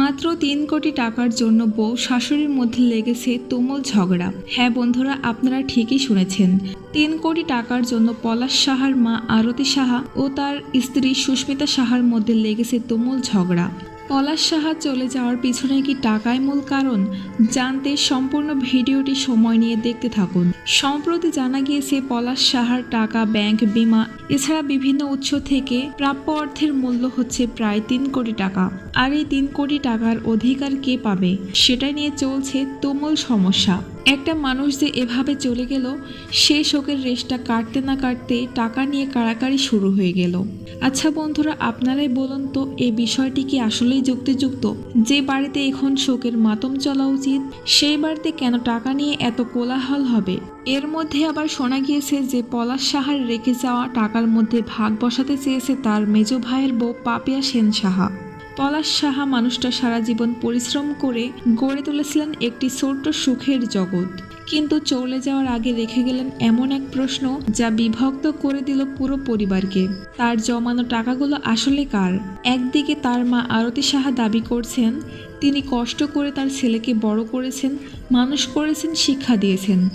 মাত্র তিন কোটি টাকার জন্য বউ শাশুড়ির মধ্যে লেগেছে তুমুল ঝগড়া। হ্যাঁ বন্ধুরা, আপনারা ঠিকই শুনেছেন। তিন কোটি টাকার জন্য পলাশ সাহার মা আরতি সাহা ও তার স্ত্রী সুস্মিতা সাহার মধ্যে লেগেছে তুমুল ঝগড়া। পলাশ সাহা চলে যাওয়ার পিছনে কি টাকায় মূল কারণ? জানতে সম্পূর্ণ ভিডিওটি সময় নিয়ে দেখতে থাকুন। সম্প্রতি জানা গিয়েছে, পলাশ সাহার টাকা, ব্যাংক, বিমা এছাড়া বিভিন্ন উৎস থেকে প্রাপ্য অর্থের মূল্য হচ্ছে প্রায় তিন কোটি টাকা। আর এই তিন কোটি টাকার অধিকার কে পাবে? সেটা নিয়ে চলছে তুমুল সমস্যা। একটা মানুষ যে এভাবে চলে গেল সে শোকের রেশটা কাটতে না কাটতে টাকা নিয়ে কাড়াকাড়ি শুরু হয়ে গেল। আচ্ছা বন্ধুরা, আপনারাই বলুন তো, এই বিষয়টি কি আসলেই যুক্তিযুক্ত? যে বাড়িতে এখন শোকের মাতম চলা উচিত, সেই বাড়িতে কেন টাকা নিয়ে এত কোলাহল হবে? এর মধ্যে আবার শোনা গিয়েছে যে পলাশ সাহার রেখে যাওয়া টাকার মধ্যে ভাগ বসাতে চেয়েছে তার মেজ ভাইয়ের বউ পাপিয়া সেন সাহা। পলাশ সাহা মানুষটা সারা জীবন পরিশ্রম করে গড়ে তুলেছিলেন একটি ছোট্ট সুখের জগৎ। কিন্তু চলে যাওয়ার আগে রেখে গেলেন এমন এক প্রশ্ন যা বিভক্ত করে দিল পুরো পরিবারকে। তার জমানো টাকাগুলো আসলে কার? একদিকে তার মা আরতি সাহা দাবি করছেন, তিনি কষ্ট করে তার ছেলেকে বড় করেছেন, মানুষ করেছেন, শিক্ষা দিয়েছেন।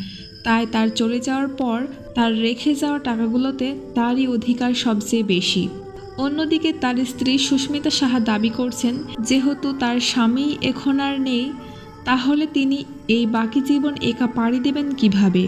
তাই তার চলে যাওয়ার পর তার রেখে যাওয়া টাকাগুলোতে তারই অধিকার সবচেয়ে বেশি। অন্যদিকে তার স্ত্রী সুস্মিতা সাহা দাবি করছেন, যেহেতু তার স্বামী এখন আর নেই, তাহলে তিনি এই বাকি জীবন একা পাড়ি দেবেন কীভাবে?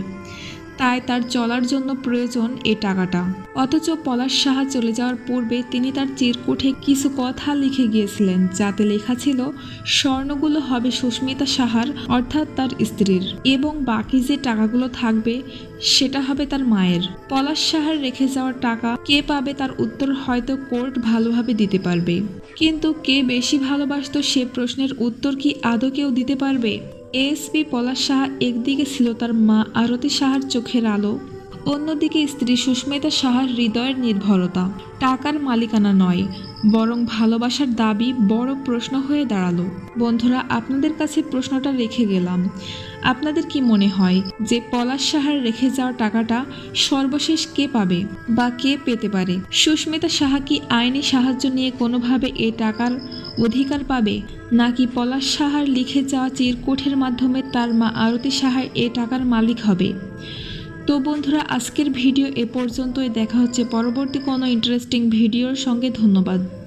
তাই তার চলার জন্য প্রয়োজন এ টাকাটা। অথচ পলাশ সাহা চলে যাওয়ার পূর্বে তিনি তার চিরকুটে কিছু কথা লিখে গিয়েছিলেন, যাতে লেখা ছিল, স্বর্ণগুলো হবে সুস্মিতা সাহার, অর্থাৎ তার স্ত্রীর, এবং বাকি যে টাকাগুলো থাকবে, সেটা হবে তার মায়ের। পলাশ সাহার রেখে যাওয়ার টাকা কে পাবে তার উত্তর হয়তো কোর্ট ভালোভাবে দিতে পারবে। কিন্তু কে বেশি ভালোবাসত সে প্রশ্নের উত্তর কি আদৌ কেউ দিতে পারবে? এএসপি পলাশ সাহা একদিকে ছিল তার মা আরতি সাহার চোখের আলো, অন্যদিকে স্ত্রী সুস্মিতা সাহার হৃদয়ের নির্ভরতা। টাকার মালিকানা নয়, বরং ভালোবাসার দাবি বড় প্রশ্ন হয়ে দাঁড়াল। বন্ধুরা, আপনাদের কাছে প্রশ্নটা রেখে গেলাম। আপনাদের কি মনে হয় যে পলাশ সাহার রেখে যাওয়া টাকাটা সর্বশেষ কে পাবে বা কে পেতে পারে? সুস্মিতা সাহা কি আইনি সাহায্য নিয়ে কোনোভাবে এই টাকার অধিকার পাবে। নাকি পলাশ সাহার লিখে যাওয়া চিরকোঠের মাধ্যমে তার মা আরতি সাহার এ টাকার মালিক হবে। তো বন্ধুরা, আজকের ভিডিও এ পর্যন্তই। দেখা হচ্ছে পরবর্তী কোনো ইন্টারেস্টিং ভিডিওর সঙ্গে। ধন্যবাদ।